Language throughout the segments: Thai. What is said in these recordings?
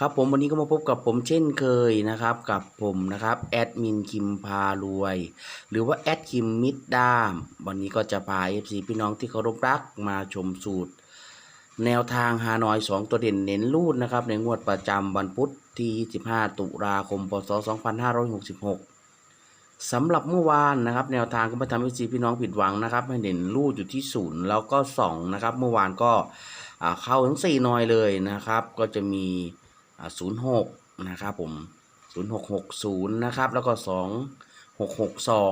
ครับผมวันนี้ก็มาพบกับผมเช่นเคยนะครับกับผมนะครับแอดมินคิมพารวย หรือว่าแอดคิมมิดดาม วันนี้ก็จะพา FC พี่น้องที่เคารพรักมาชมสูตร แนวทางฮานอย 2 ตัวเด่นเน้นรูดนะครับ ในงวดประจำวันพุธที่25ตุลาคม พศ 2566สำหรับเมื่อวานนะครับ แนวทางก็มาทำให้ซีพี่น้องผิดหวังนะครับให้เด่นรูดอยู่ที่ศูนย์แล้วก็2นะครับเมื่อวานก็เข้าทั้ง4นอยเลยนะครับ ก็จะมี 06นะครับผม0660นะครับแล้วก็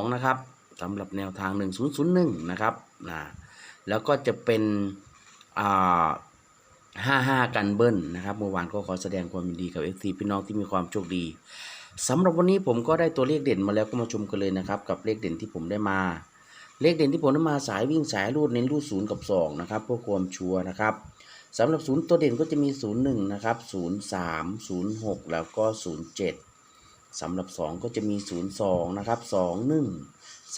2662นะครับสำหรับแนวทาง1001นะครับนะแล้วก็จะเป็นอ่าห้าห้ากันเบิ้ลนะครับเมื่อวานก็ขอแสดงความยินดีกับ FC พี่น้องที่มีความโชคดีสำหรับวันนี้ผมก็ได้ตัวเลขเด่นมาแล้วก็มาชมกันเลยนะครับ กับเลขเด่นที่ผมได้มา เลขเด่นที่ผมได้มาสายวิ่งสายรูดเน้นรูดศูนย์กับสองนะครับเพื่อความชัวร์นะครับ สำหรับศูนย์ตัวเด่นก็จะมีศูนย์หนึ่งนะครับศูนย์สามศูนย์หกแล้วก็ศูนย์เจ็ดสำหรับสองก็จะมีศูนย์สองนะครับสองหนึ่ง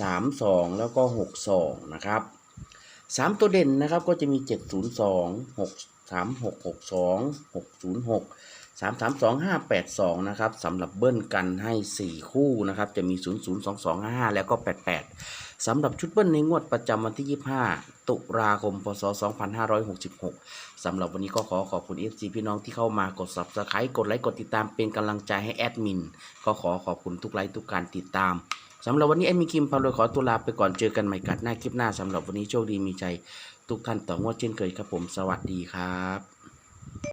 สามสองแล้วก็หกสองนะครับสามตัวเด่นนะครับก็จะมีเจ็ดศูนย์ สามสองหกศูนย์หกสามสองห้าแปดสองนะครับสำหรับเบิ้ลกันให้สี่คู่นะครับจะมีศูนย์ศูนย์สองสองห้าห้าแล้วก็แปดแปดสำหรับชุดเบิ้ลในงวดประจำวันที่ยี่ห้าตุลาคมพศสองพันห้าร้อยหกสิบหกสำหรับวันนี้ก็ขอขอบคุณเอฟซีพี่น้องที่เข้ามากด subscribe กดไลค์กดติดตามเป็นกำลังใจให้แอดมินก็ขอขอบคุณทุกไลค์ทุกการติดตามสำหรับวันนี้แอดมินคิมพาโดยขอตัวลาไปก่อนเจอกันใหม่กัดหน้าคลิปหน้าสำหรับวันนี้โชคดีมีใจทุกท่านต่องวดเช่นเคยครับผมสวัสดีครับ